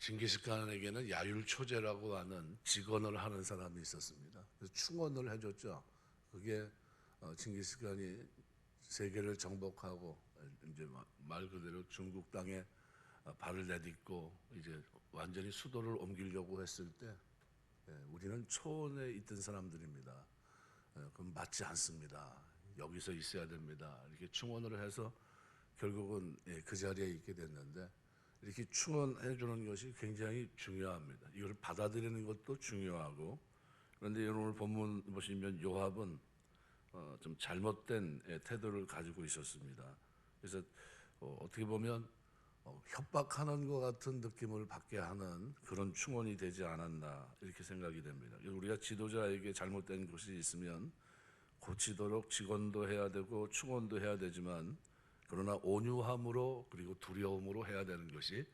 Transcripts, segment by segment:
징기스칸에게는 야율초제라고 하는 직언을 하는 사람이 있었습니다. 충언을 해줬죠. 그게 어, 징기스칸이 세계를 정복하고 이제 마- 말 그대로 중국 땅에 어, 발을 내딛고 이제 완전히 수도를 옮기려고 했을 때 예, 우리는 초원에 있던 사람들입니다. 예, 그럼 맞지 않습니다. 여기서 있어야 됩니다. 이렇게 충원을 해서 결국은 예, 그 자리에 있게 됐는데 이렇게 충원해 주는 것이 굉장히 중요합니다. 이걸 받아들이는 것도 중요하고 그런데 오늘 본문 보시면 요압은 어, 좀 잘못된 예, 태도를 가지고 있었습니다. 그래서 어, 어떻게 보면 어, 협박하는 것 같은 느낌을 받게 하는 그런 충원이 되지 않았나 이렇게 생각이 됩니다. 우리가 지도자에게 잘못된 것이 있으면 고치도록 직원도 해야 되고 충원도 해야 되지만 그러나 온유함으로 그리고 두려움으로 해야 되는 것이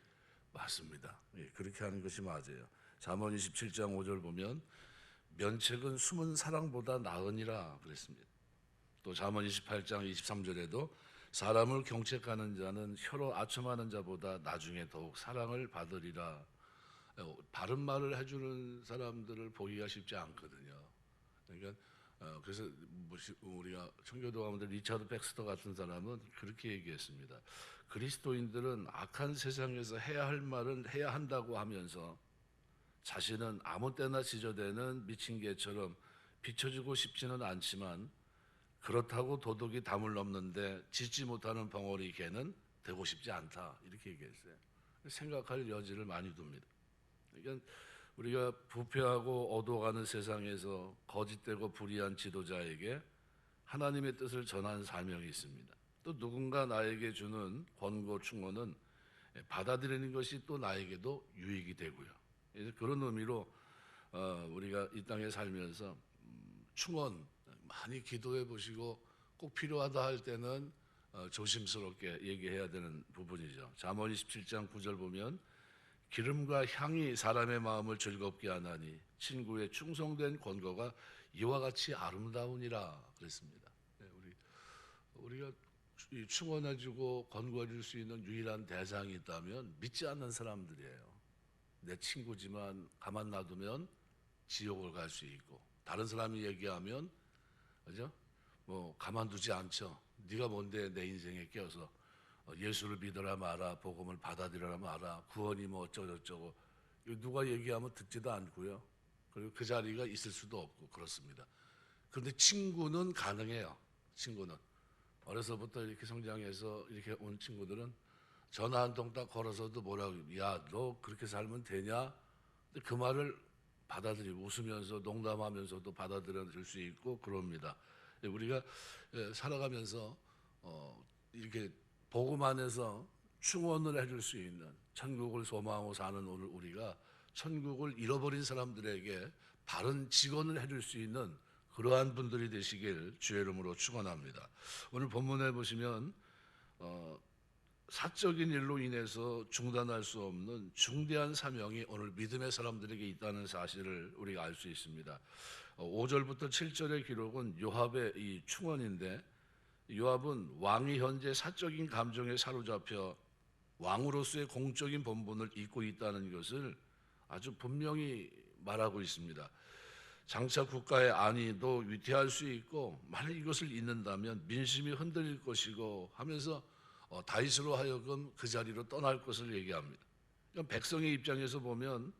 맞습니다. 예, 그렇게 하는 것이 맞아요. 잠언 27장 5절 보면 면책은 숨은 사랑보다 나으니라 그랬습니다. 또 잠언 28장 23절에도 사람을 경책하는 자는 혀로 아첨하는 자보다 나중에 더욱 사랑을 받으리라. 어, 바른 말을 해주는 사람들을 보기가 쉽지 않거든요. 그러니까 어, 그래서 뭐시- 우리가 청교도 가운데 리차드 백스터 같은 사람은 그렇게 얘기했습니다. 그리스도인들은 악한 세상에서 해야 할 말은 해야 한다고 하면서 자신은 아무 때나 지저대는 미친 개처럼 비춰주고 싶지는 않지만 그렇다고 도덕이 담을 넘는데 짖지 못하는 벙어리 개는 되고 싶지 않다 이렇게 얘기했어요. 생각할 여지를 많이 둡니다. 그러니까 우리가 부패하고 어두워가는 세상에서 거짓되고 불의한 지도자에게 하나님의 뜻을 전하는 사명이 있습니다. 또 누군가 나에게 주는 권고 충고는 받아들이는 것이 또 나에게도 유익이 되고요. 그래서 그런 의미로 어, 우리가 이 땅에 살면서 음, 충원 많이 기도해 보시고 꼭 필요하다 할 때는 어, 조심스럽게 얘기해야 되는 부분이죠. 잠언 27장 9절 보면 기름과 향이 사람의 마음을 즐겁게 하나니 친구의 충성된 권고가 이와 같이 아름다우니라 그랬습니다. 네, 우리 우리가 이 충원해주고 권고해줄 수 있는 유일한 대상이 있다면 믿지 않는 사람들이에요. 내 친구지만 가만 놔두면 지옥을 갈 수 있고 다른 사람이 얘기하면 그죠? 뭐 가만두지 않죠. 네가 뭔데 내 인생에 어, 예수를 믿어라 마라 복음을 받아들여라 마라 구원이 뭐 어쩌고저쩌고 누가 얘기하면 듣지도 않고요. 그리고 그 자리가 있을 수도 없고 그렇습니다. 그런데 친구는 가능해요. 친구는 어려서부터 이렇게 성장해서 이렇게 온 친구들은 전화 한 통 딱 걸어서도 뭐라고 야너 그렇게 살면 되냐? 그 말을 받아들이고 웃으면서 농담하면서도 받아들여줄 수 있고 그럽니다. 예, 우리가 예, 살아가면서 어, 이렇게 복음 안에서 충원을 해줄 수 있는 천국을 소망하고 사는 오늘 우리가 천국을 잃어버린 사람들에게 바른 직원을 해줄 수 있는 그러한 분들이 되시길 주의 이름으로 축원합니다. 오늘 본문에 보시면 어, 사적인 일로 인해서 중단할 수 없는 중대한 사명이 오늘 믿음의 사람들에게 있다는 사실을 우리가 알 수 있습니다. 어, 5절부터 7절의 기록은 요압의 이 충원인데 요압은 왕이 현재 사적인 감정에 사로잡혀 왕으로서의 공적인 본분을 잊고 있다는 것을 아주 분명히 말하고 있습니다. 장차 국가의 안위도 위태할 수 있고 만약 이것을 잊는다면 민심이 흔들릴 것이고 하면서 어, 다윗으로 하여금 그 자리로 떠날 것을 얘기합니다. 그러니까 백성의 입장에서 보면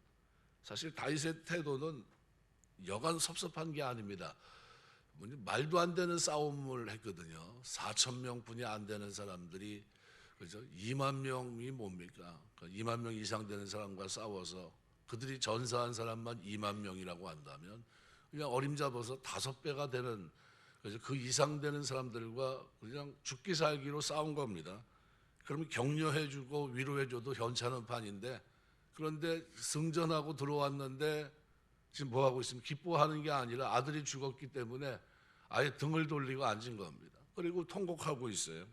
사실 다윗의 태도는 여간 섭섭한 게 아닙니다. 뭐지, 말도 안 되는 싸움을 했거든요. 4천 명뿐이 안 되는 사람들이 그죠? 2만 명이 뭡니까? 2만 명 이상 되는 사람과 싸워서 그들이 전사한 사람만 2만 명이라고 한다면 그냥 어림잡아서 다섯 배가 되는 그래서 그 이상 되는 사람들과 그냥 죽기 살기로 싸운 겁니다. 그러면 격려해주고 위로해줘도 현찮은 판인데 그런데 승전하고 들어왔는데 지금 뭐 하고 있으면 기뻐하는 게 아니라 아들이 죽었기 때문에 아예 등을 돌리고 앉은 겁니다. 그리고 통곡하고 있어요.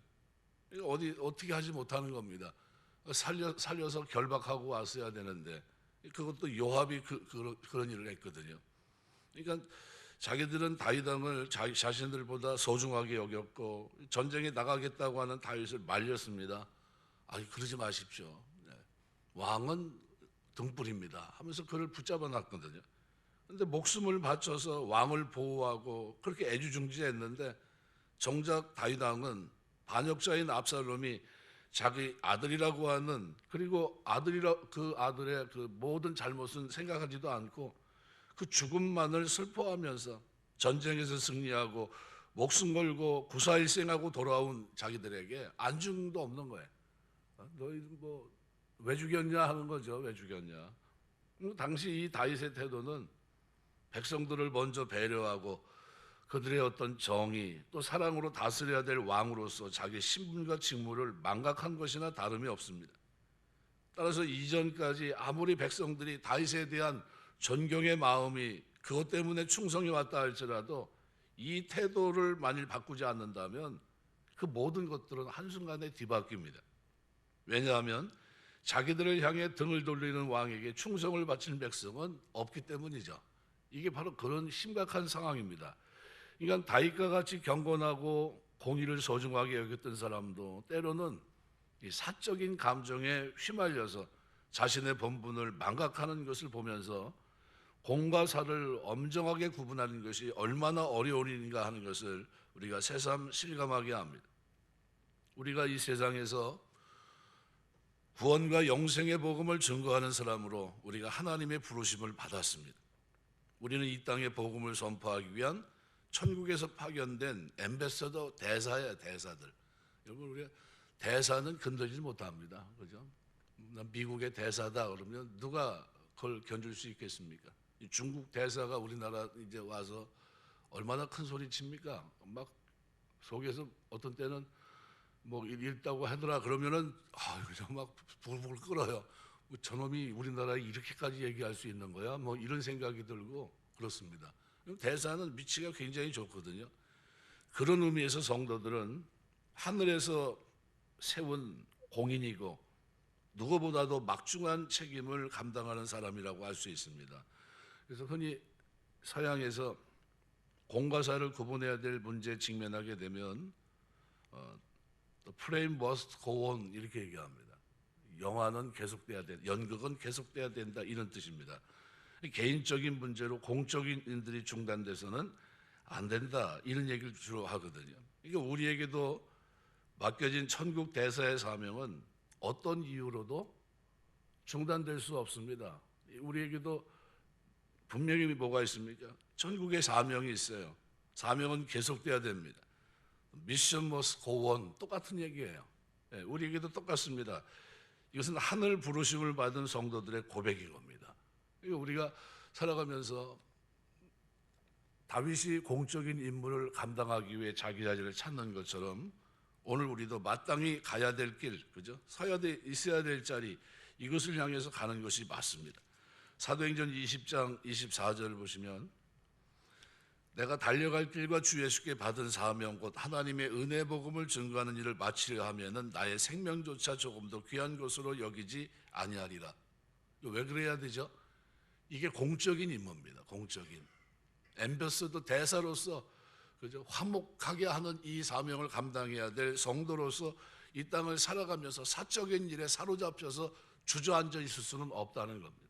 어디 어떻게 하지 못하는 겁니다. 살려 살려서 결박하고 왔어야 되는데 그것도 요압이 그, 그, 그런 일을 했거든요. 그러니까 자기들은 다윗 왕을 자기 자신들보다 소중하게 여겼고 전쟁에 나가겠다고 하는 다윗을 말렸습니다. 아니 그러지 마십시오. 네. 왕은 등불입니다. 하면서 그를 붙잡아 놨거든요. 근데 목숨을 바쳐서 왕을 보호하고 그렇게 애주중지했는데 정작 다윗 왕은 반역자인 압살롬이 자기 아들이라고 하는 그리고 아들이라 그 아들의 그 모든 잘못은 생각하지도 않고 그 죽음만을 슬퍼하면서 전쟁에서 승리하고 목숨 걸고 구사일생하고 돌아온 자기들에게 안중도 없는 거예요. 어, 너희 뭐 왜 죽였냐 하는 거죠. 왜 죽였냐. 음, 당시 이 다윗의 태도는 백성들을 먼저 배려하고 그들의 어떤 정의 또 사랑으로 다스려야 될 왕으로서 자기 신분과 직무를 망각한 것이나 다름이 없습니다. 따라서 이전까지 아무리 백성들이 다윗에 대한 존경의 마음이 그것 때문에 충성해 왔다 할지라도 이 태도를 만일 바꾸지 않는다면 그 모든 것들은 한순간에 뒤바뀝니다. 왜냐하면 자기들을 향해 등을 돌리는 왕에게 충성을 바치는 백성은 없기 때문이죠. 이게 바로 그런 심각한 상황입니다. 그러니까 다윗과 같이 경건하고 공의를 소중하게 여겼던 사람도 때로는 이 사적인 감정에 휘말려서 자신의 본분을 망각하는 것을 보면서 공과 사를 엄정하게 구분하는 것이 얼마나 어려운 일인가 하는 것을 우리가 새삼 실감하게 합니다. 우리가 이 세상에서 구원과 영생의 복음을 증거하는 사람으로 우리가 하나님의 부르심을 받았습니다. 우리는 이 땅에 복음을 선포하기 위한 천국에서 파견된 엠베서더 대사야 대사들. 여러분 우리 대사는 건드리지 못합니다. 그죠? 난 미국의 대사다 그러면 누가 그걸 견줄 수 있겠습니까? 이 중국 대사가 우리나라 이제 와서 얼마나 큰 소리 칩니까? 막 속에서 어떤 때는 뭐 읽다고 하더라 그러면은 아 그냥 막 부글부글 끓어요. 뭐 저놈이 우리나라에 이렇게까지 얘기할 수 있는 거야? 뭐 이런 생각이 들고 그렇습니다. 대사는 위치가 굉장히 좋거든요. 그런 의미에서 성도들은 하늘에서 세운 공인이고 누구보다도 막중한 책임을 감당하는 사람이라고 할 수 있습니다. 그래서 흔히 서양에서 공과 사를 구분해야 될 문제에 직면하게 되면 어, must go on 이렇게 얘기합니다. 영화는 계속돼야 돼, 연극은 계속돼야 된다 이런 뜻입니다. 개인적인 문제로 공적인 일들이 중단돼서는 안 된다 이런 얘기를 주로 하거든요. 이게 우리에게도 맡겨진 천국 대사의 사명은 어떤 이유로도 중단될 수 없습니다. 우리에게도 분명히 뭐가 있습니까? 천국의 사명이 있어요. 사명은 계속돼야 됩니다. 미션 머스 고원 똑같은 얘기예요. 예, 우리에게도 똑같습니다. 이것은 하늘 부르심을 받은 성도들의 고백인 겁니다. 우리가 살아가면서 다윗이 공적인 임무를 감당하기 위해 자기 자신을 찾는 것처럼 오늘 우리도 마땅히 가야 될 길, 그죠? 서야 돼 있어야 될 자리 이것을 향해서 가는 것이 맞습니다. 사도행전 20장 24절을 보시면 내가 달려갈 길과 주 예수께 받은 사명 곧 하나님의 은혜 복음을 증거하는 일을 마치려 하면은 나의 생명조차 조금도 귀한 것으로 여기지 아니하리라. 왜 그래야 되죠? 이게 공적인 임무입니다. 공적인 엠베서더 대사로서 그죠 화목하게 하는 이 사명을 감당해야 될 성도로서 이 땅을 살아가면서 사적인 일에 사로잡혀서 주저앉아 있을 수는 없다는 겁니다.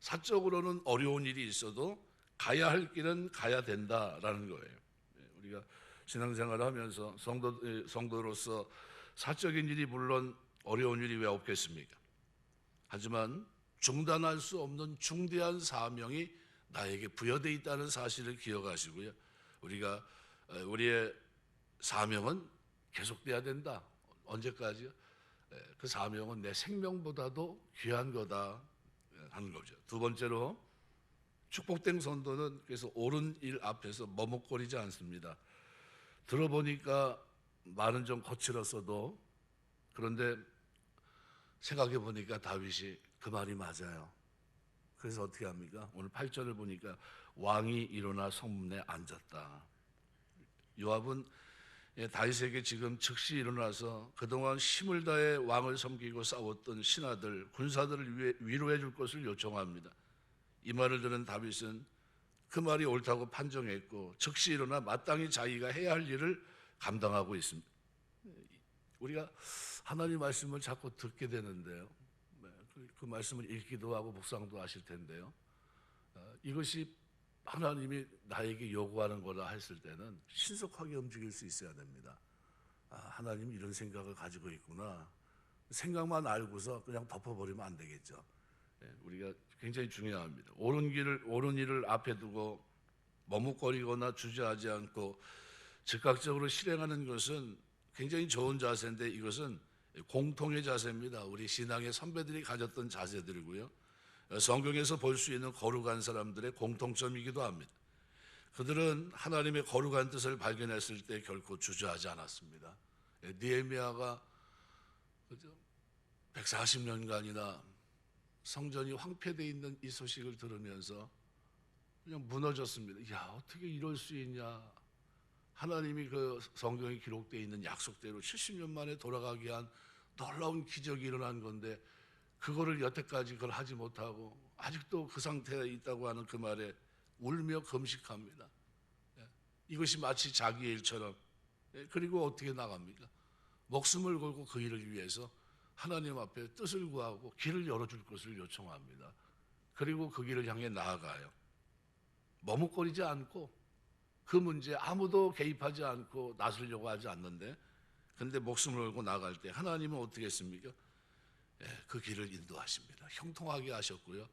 사적으로는 어려운 일이 있어도 가야 할 길은 가야 된다라는 거예요. 예, 우리가 신앙생활을 하면서 성도 예, 성도로서 사적인 일이 물론 어려운 일이 왜 없겠습니까? 하지만 중단할 수 없는 중대한 사명이 나에게 부여돼 있다는 사실을 기억하시고요. 우리가 어, 우리의 사명은 계속돼야 된다. 언제까지요? 예, 그 사명은 내 생명보다도 귀한 거다 하는 거죠. 두 번째로 축복된 선도는 그래서 옳은 일 앞에서 머뭇거리지 않습니다. 들어보니까 말은 좀 거칠었어도 그런데 생각해 보니까 다윗이 그 말이 맞아요. 그래서 어떻게 합니까? 오늘 8절을 보니까 왕이 일어나 성문에 앉았다. 요압은 예, 다윗에게 지금 즉시 일어나서 그동안 힘을 다해 왕을 섬기고 싸웠던 신하들, 군사들을 위로해 줄 것을 요청합니다. 이 말을 들은 다윗은 그 말이 옳다고 판정했고 즉시 일어나 마땅히 자기가 해야 할 일을 감당하고 있습니다. 우리가 하나님 말씀을 자꾸 듣게 되는데요. 네, 그, 그 말씀을 읽기도 하고 묵상도 하실 텐데요. 어, 이것이 하나님이 나에게 요구하는 거라 했을 때는 신속하게 움직일 수 있어야 됩니다. 아, 하나님이 이런 생각을 가지고 있구나. 생각만 알고서 그냥 덮어버리면 안 되겠죠. 예, 우리가 굉장히 중요합니다. 옳은 길을 옳은 일을 앞에 두고 머뭇거리거나 주저하지 않고 즉각적으로 실행하는 것은 굉장히 좋은 자세인데 이것은 공통의 자세입니다. 우리 신앙의 선배들이 가졌던 자세들이고요. 성경에서 볼 수 있는 거룩한 사람들의 공통점이기도 합니다. 그들은 하나님의 거룩한 뜻을 발견했을 때 결코 주저하지 않았습니다. 예, 니에미아가 그죠? 140년간이나 성전이 황폐되어 있는 이 소식을 들으면서 그냥 무너졌습니다. 야 어떻게 이럴 수 있냐? 하나님이 그 성경에 기록되어 있는 약속대로 70년 만에 돌아가게 한 놀라운 기적이 일어난 건데 그거를 여태까지 그걸 하지 못하고 아직도 그 상태에 있다고 하는 그 말에 울며 금식합니다. 예. 이것이 마치 자기의 일처럼 예, 그리고 어떻게 나갑니까? 목숨을 걸고 그 일을 위해서 하나님 앞에 뜻을 구하고 길을 열어줄 것을 요청합니다. 그리고 그 길을 향해 나아가요. 머뭇거리지 않고 그 문제에 아무도 개입하지 않고 나서려고 하지 않는데 근데 목숨을 걸고 나갈 때 하나님은 어떻게 했습니까? 예, 그 길을 인도하십니다. 형통하게 하셨고요.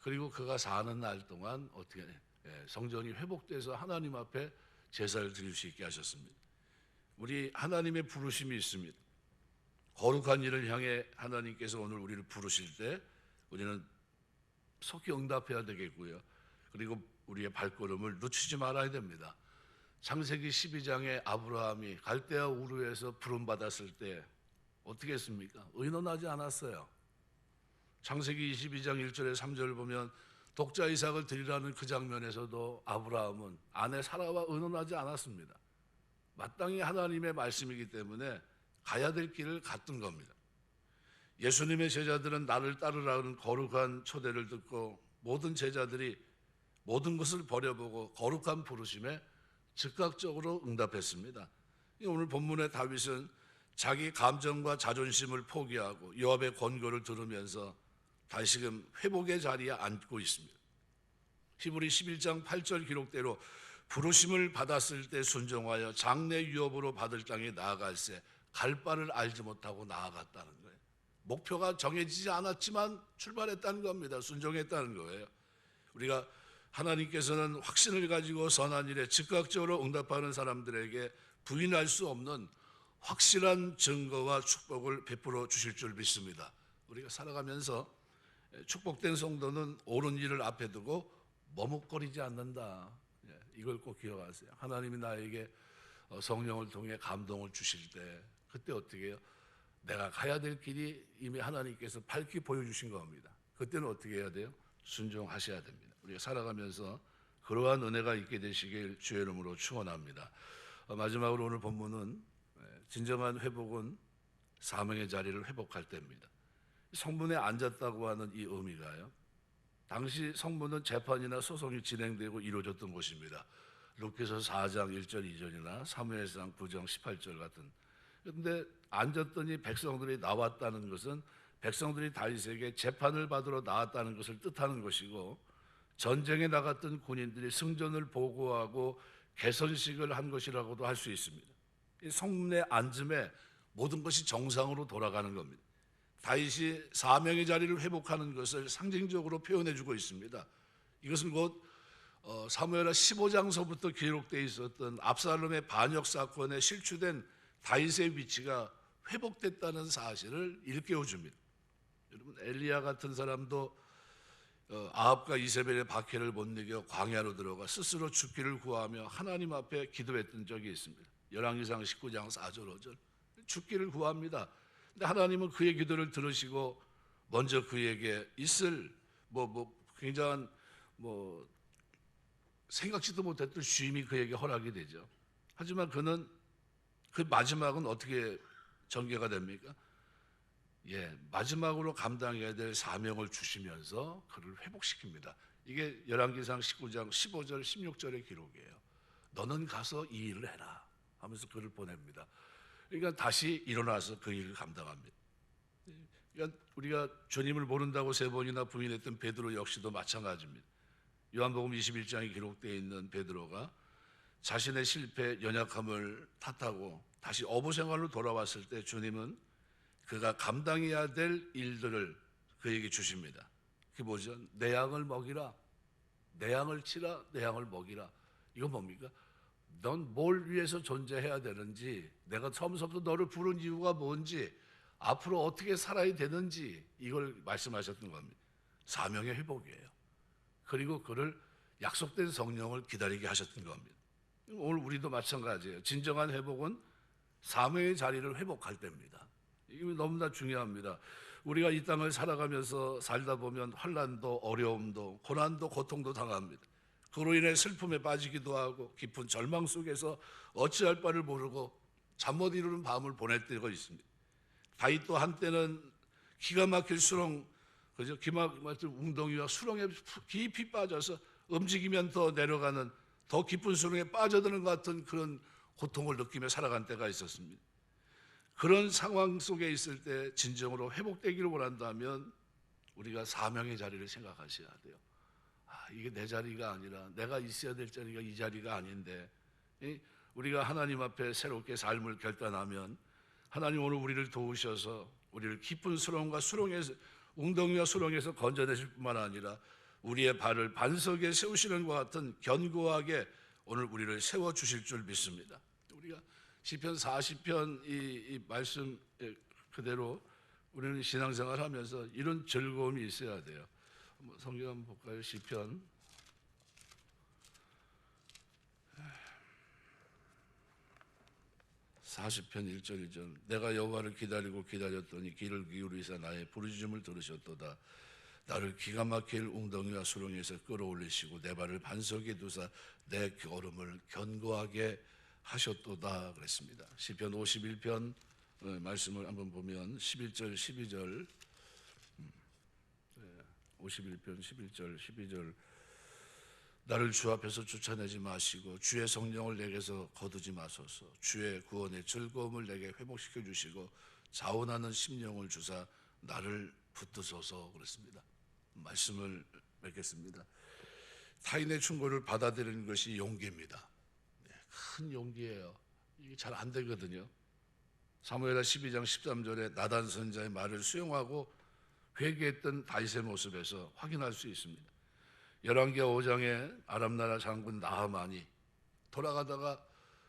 그리고 그가 사는 날 동안 어떻게 예, 성전이 회복돼서 하나님 앞에 제사를 드릴 수 있게 하셨습니다. 우리 하나님의 부르심이 있습니다. 거룩한 일을 향해 하나님께서 오늘 우리를 부르실 때 우리는 속히 응답해야 되겠고요. 그리고 우리의 발걸음을 늦추지 말아야 됩니다. 창세기 12장에 아브라함이 갈대아 우르에서 부름 받았을 때 어떻게 했습니까? 의논하지 않았어요. 창세기 22장 1절에 3절 보면 독자 이삭을 드리라는 그 장면에서도 아브라함은 아내 사라와 의논하지 않았습니다. 마땅히 하나님의 말씀이기 때문에 가야 될 길을 갔던 겁니다. 예수님의 제자들은 나를 따르라는 거룩한 초대를 듣고 모든 제자들이 모든 것을 버려보고 거룩한 부르심에 즉각적으로 응답했습니다. 오늘 본문의 다윗은 자기 감정과 자존심을 포기하고 요압의 권고를 들으면서 다시금 회복의 자리에 앉고 있습니다. 히브리 11장 8절 기록대로 부르심을 받았을 때 순종하여 장래 유업으로 받을 땅에 나아갈새 갈 바를 알지 못하고 나아갔다는 거예요. 목표가 정해지지 않았지만 출발했다는 겁니다. 순종했다는 거예요. 우리가 하나님께서는 확신을 가지고 선한 일에 즉각적으로 응답하는 사람들에게 부인할 수 없는 확실한 증거와 축복을 베풀어 주실 줄 믿습니다. 우리가 살아가면서 축복된 성도는 옳은 일을 앞에 두고 머뭇거리지 않는다. 예, 이걸 꼭 기억하세요. 하나님이 나에게 어, 성령을 통해 감동을 주실 때 그때 어떻게 해요? 내가 가야 될 길이 이미 하나님께서 밝히 보여주신 겁니다. 그때는 어떻게 해야 돼요? 순종하셔야 됩니다. 우리가 살아가면서 그러한 은혜가 있게 되시길 주의 이름으로 축원합니다. 어, 마지막으로 오늘 본문은 예, 진정한 회복은 사명의 자리를 회복할 때입니다. 성문에 앉았다고 하는 이 의미가요. 당시 성문은 재판이나 소송이 진행되고 이루어졌던 곳입니다. 룩기서 4장 1절 2절이나 사무엘상 9장 18절 같은 그런데 앉았더니 백성들이 나왔다는 것은 백성들이 다윗에게 재판을 받으러 나왔다는 것을 뜻하는 것이고 전쟁에 나갔던 군인들이 승전을 보고하고 개선식을 한 것이라고도 할 수 있습니다. 이 성문에 앉음에 모든 것이 정상으로 돌아가는 겁니다. 다윗이 사명의 자리를 회복하는 것을 상징적으로 표현해 주고 있습니다. 이것은 곧 어, 사무엘하 15장서부터 기록되어 있었던 압살롬의 반역 사건에 실추된 다윗의 위치가 회복됐다는 사실을 일깨워 줍니다. 여러분 엘리야 같은 사람도 어, 아합과 이세벨의 박해를 못 이겨 광야로 들어가 스스로 죽기를 구하며 하나님 앞에 기도했던 적이 있습니다. 열왕기상 19장 4절 5절 죽기를 구합니다. 근데 하나님은 그의 기도를 들으시고 먼저 그에게 있을 뭐 뭐 굉장한 뭐 생각지도 못했던 쉼이 그에게 허락이 되죠. 하지만 그는 그 마지막은 어떻게 전개가 됩니까? 예, 마지막으로 감당해야 될 사명을 주시면서 그를 회복시킵니다. 이게 열왕기상 19장 15절 16절의 기록이에요. 너는 가서 이 일을 해라 하면서 그를 보냅니다. 그러니까 다시 일어나서 그 일을 감당합니다. 그러니까 우리가 주님을 모른다고 세 번이나 부인했던 베드로 역시도 마찬가지입니다. 요한복음 21장에 기록되어 있는 베드로가 자신의 실패, 연약함을 탓하고 다시 어부 생활로 돌아왔을 때 주님은 그가 감당해야 될 일들을 그에게 주십니다. 그게 뭐죠? 내 양을 먹이라. 내 양을 치라. 내 양을 먹이라. 이건 뭡니까? 넌 뭘 위해서 존재해야 되는지, 내가 처음부터 너를 부른 이유가 뭔지, 앞으로 어떻게 살아야 되는지 이걸 말씀하셨던 겁니다. 사명의 회복이에요. 그리고 그를 약속된 성령을 기다리게 하셨던 겁니다. 오늘 우리도 마찬가지예요. 진정한 회복은 사명의 자리를 회복할 때입니다. 이거 너무나 중요합니다. 우리가 이 땅을 살아가면서 살다 보면 환란도 어려움도 고난도 고통도 당합니다. 그로 인해 슬픔에 빠지기도 하고 깊은 절망 속에서 어찌할 바를 모르고 잠 못 이루는 밤을 보낼 때가 있습니다. 다윗도 한때는 기가 막힐 수렁 그죠? 기가 막힐 웅덩이와 수렁에 깊이 빠져서 움직이면 더 내려가는 더 깊은 수렁에 빠져드는 것 같은 그런 고통을 느끼며 살아간 때가 있었습니다. 그런 상황 속에 있을 때 진정으로 회복되기를 원한다면 우리가 사명의 자리를 생각하셔야 돼요. 아, 이게 내 자리가 아니라 내가 있어야 될 자리가 이 자리가 아닌데 이 우리가 하나님 앞에 새롭게 삶을 결단하면 하나님 오늘 우리를 도우셔서 우리를 깊은 수렁과 수렁에서 웅덩이와 수렁에서 건져내실 뿐만 아니라 우리의 발을 반석에 세우시는 것 같은 견고하게 오늘 우리를 세워 주실 줄 믿습니다. 우리가 시편 40편 이, 이 말씀 그대로 우리는 신앙생활 하면서 이런 즐거움이 있어야 돼요. 한번 성경 한번 볼까요? 시편 40편 1절 2절 내가 여호와를 기다리고 기다렸더니 귀를 기울이사 나의 부르짖음을 들으셨도다 나를 기가 막힐 웅덩이와 수렁에서 끌어올리시고 내 발을 반석에 두사 내 걸음을 견고하게 하셨도다 그랬습니다. 시편 51편 어, 말씀을 한번 보면 11절 12절 51편 11절 12절 나를 주 앞에서 쫓아내지 마시고 주의 성령을 내게서 거두지 마소서 주의 구원의 즐거움을 내게 회복시켜 주시고 자원하는 심령을 주사 나를 붙드소서 그랬습니다. 말씀을 맺겠습니다. 타인의 충고를 받아들이는 것이 용기입니다. 네, 큰 용기예요. 이게 잘 안 되거든요. 사무엘하 12장 13절에 나단 선자의 말을 수용하고 회개했던 다윗의 모습에서 확인할 수 있습니다. 열왕기 5장에 아람 나라 장군 나하만이 돌아가다가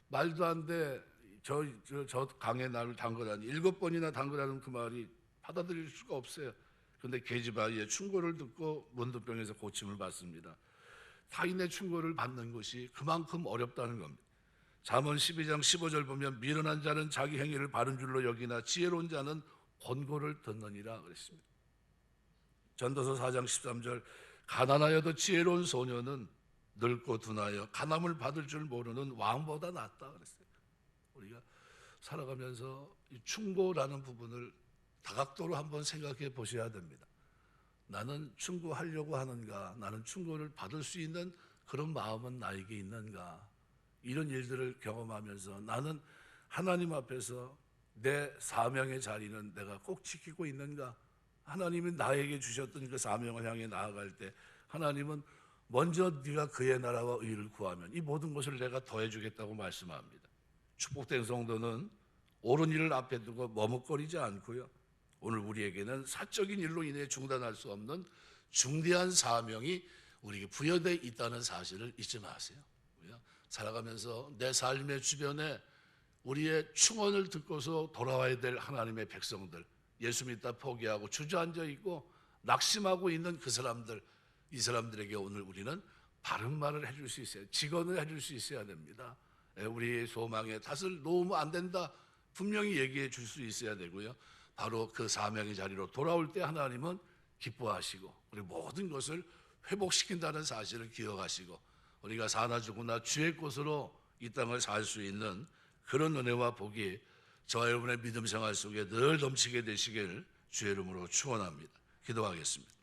말도 안 돼. 저, 저, 저 강에 나를 담그라니 일곱 번이나 담그라는 그 말이 받아들일 수가 없어요. 근데 계집아이의 충고를 듣고 문둥병에서 고침을 받습니다. 타인의 충고를 받는 것이 그만큼 어렵다는 겁니다. 잠언 12장 15절 보면 미련한 자는 자기 행위를 바른 줄로 여기나 지혜로운 자는 권고를 듣느니라 그랬습니다. 전도서 4장 13절 가난하여도 지혜로운 소녀는 늙고 둔하여 가남을 받을 줄 모르는 왕보다 낫다 그랬어요. 우리가 살아가면서 이 충고라는 부분을 다각도로 한번 생각해 보셔야 됩니다. 나는 충고하려고 하는가? 나는 충고를 받을 수 있는 그런 마음은 나에게 있는가? 이런 일들을 경험하면서 나는 하나님 앞에서 내 사명의 자리는 내가 꼭 지키고 있는가? 하나님이 나에게 주셨던 그 사명을 향해 나아갈 때 하나님은 먼저 네가 그의 나라와 의를 구하면 이 모든 것을 내가 더해 주겠다고 말씀합니다. 축복된 성도는 옳은 일을 앞에 두고 머뭇거리지 않고요. 오늘 우리에게는 사적인 일로 인해 중단할 수 없는 중대한 사명이 우리에게 부여되어 있다는 사실을 잊지 마세요. 살아가면서 내 삶의 주변에 우리의 충언을 듣고서 돌아와야 될 하나님의 백성들, 예수 믿다 포기하고 주저앉아 있고 낙심하고 있는 그 사람들, 이 사람들에게 오늘 우리는 바른 말을 해줄 수 있어요. 직언을 해줄 수 있어야 됩니다. 예, 우리의 소망에 탓을 놓으면 안 된다. 분명히 얘기해 줄 수 있어야 되고요. 바로 그 사명의 자리로 돌아올 때 하나님은 기뻐하시고 우리 모든 것을 회복시킨다는 사실을 기억하시고 우리가 사나 죽으나 주의 것으로 이 땅을 살 수 있는 그런 은혜와 복이 저와 여러분의 믿음 생활 속에 늘 넘치게 되시길 주의 이름으로 축원합니다. 기도하겠습니다.